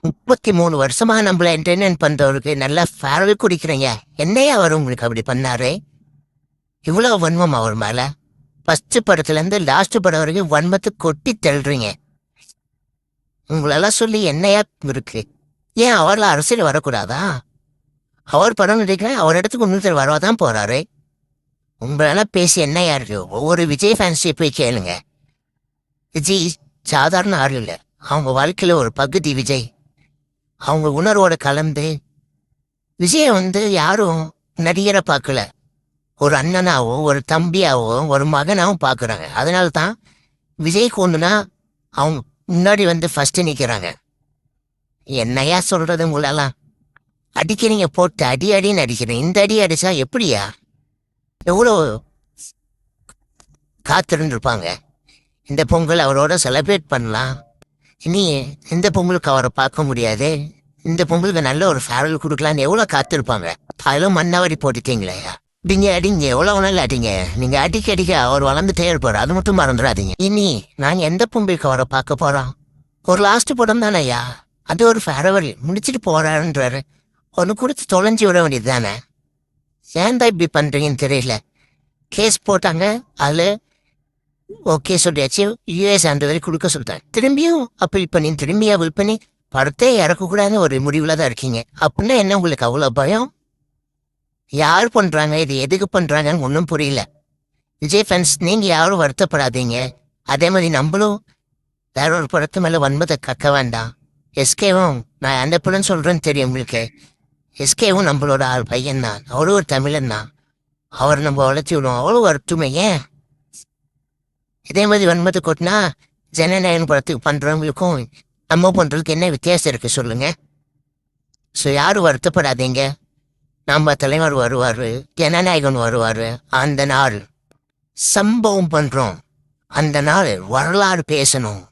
முப்பத்தி மூணு வருஷமா நம்மள என்டர்டைன் பண்றவருக்கு நல்லா ஃபேர்வெல் குடிக்கிறீங்க. என்னையா அவர் உங்களுக்கு அப்படி பண்ணாரு? இவ்வளவு வன்மம் அவர் மேல. ஃபர்ஸ்ட் படத்துல இருந்து லாஸ்ட் படம் வரைக்கும் வன்மத்தை கொட்டி தள்ளுறீங்க. உங்களெல்லாம் சொல்லி என்னையா இருக்கு? ஏன் அவர்ல அரசியல் வரக்கூடாதா? அவர் படம் நடிக்கிறேன் அவர் இடத்துக்கு இன்னொருத்தர் வரவாதான் போறாரு. உங்களெல்லாம் பேசி என்னையா இருக்கு? ஒவ்வொரு விஜய் ஃபேன்ஸையும் போய் கேளுங்க. விஜய் சாதாரண ஆள் இல்லை. அவங்க வாழ்க்கையில ஒரு பகுதி விஜய். அவங்க உணர்வோட கலந்து விஜயை வந்து யாரும் நடிகரை பார்க்கல. ஒரு அண்ணனாவோ ஒரு தம்பியாவோ ஒரு மகனாகவும் பார்க்குறாங்க. அதனால தான் விஜய்க்கு ஒன்றுனா அவங்க முன்னாடி வந்து ஃபஸ்ட்டு நிற்கிறாங்க என்னையா சொல்கிறது உங்களெல்லாம் அடிக்கிறீங்க போட்டு அடி அடின்னு அடிக்கிறீங்க இந்த அடி அடிச்சா எப்படியா? எவ்வளோ காத்திருந்துருப்பாங்க? இந்த பொங்கல் அவரோட செலிப்ரேட் பண்ணலாம். இனி இந்த பொங்கலுக்கு அவரை பார்க்க முடியாது? இந்த பொங்கலுக்கு நல்ல ஒரு ஃபேரல் கொடுக்கலான்னு எவ்வளோ காத்திருப்பாங்க? அதிலும் மண்ணாவரி போட்டுட்டீங்களே. அடிங்க அடிங்க எவ்வளோ வேணாலும் அடிங்க? நீங்க அடிக்க அடிக்க அவர் வளர்ந்துட்டே இருப்பார் அது மட்டும் மறந்துடாதீங்க. இனி நாங்க எந்த பொங்கலுக்கு அவரை பார்க்க போறோம்? ஒரு லாஸ்ட் படம் தானேயா அது ஒரு ஃபேரவல் முடிச்சிட்டு போறாருன்றாரு. ஒன்று கொடுத்து தொலைஞ்சி விட வேண்டியது தானே? ஏன் தான் இப்படி பண்ணுறீங்கன்னு தெரியல. கேஸ் போட்டாங்க. அதில் ஓகே சொல்லியாச்சு. யூஎஸ் அந்த வரை கொடுக்க சொல்றேன் திரும்பியும் அப்பீல் பண்ணி திரும்பி அப்பீல் பண்ணி படத்தை இறக்கக்கூடாதுன்னு ஒரு முடிவில் தான் இருக்கீங்க. அப்படின்னா என்ன உங்களுக்கு அவ்வளோ பயம்? யார் பண்றாங்க? இது எதுக்கு பண்றாங்கன்னு ஒன்றும் புரியல. விஜய் ஃபேன்ஸ் நீங்க யாரும் வருத்தப்படாதீங்க. அதே மாதிரி நம்மளும் வேற ஒரு படத்து மேல வன்மத்தை கக்க வேண்டாம். எஸ்கேவும் நான் அந்த படம் சொல்றேன்னு தெரியும் உங்களுக்கு. எஸ்கேவும் நம்மளோட ஆள் பையன் தான் அவரும் ஒரு தமிழன் தான் அவர் நம்ம வளர்த்தி விடுவோம். அவ்வளோ வருத்துமே ஏன்? இதே மாதிரி ஒன்பது கொட்டினா ஜனநாயகன் படத்துக்கு பண்ணுறவங்களுக்கும் நம்ம பண்ணுறதுக்கு என்ன வித்தியாசம் இருக்குது சொல்லுங்கள் ஸோ யாரும் வருத்தப்படாதீங்க. நம்ம தலைவர் வருவார் ஜனநாயகன் வருவார் அந்த நாள். சம்பவம் பண்ணுறோம் அந்த நாள் வரலாறு பேசணும்.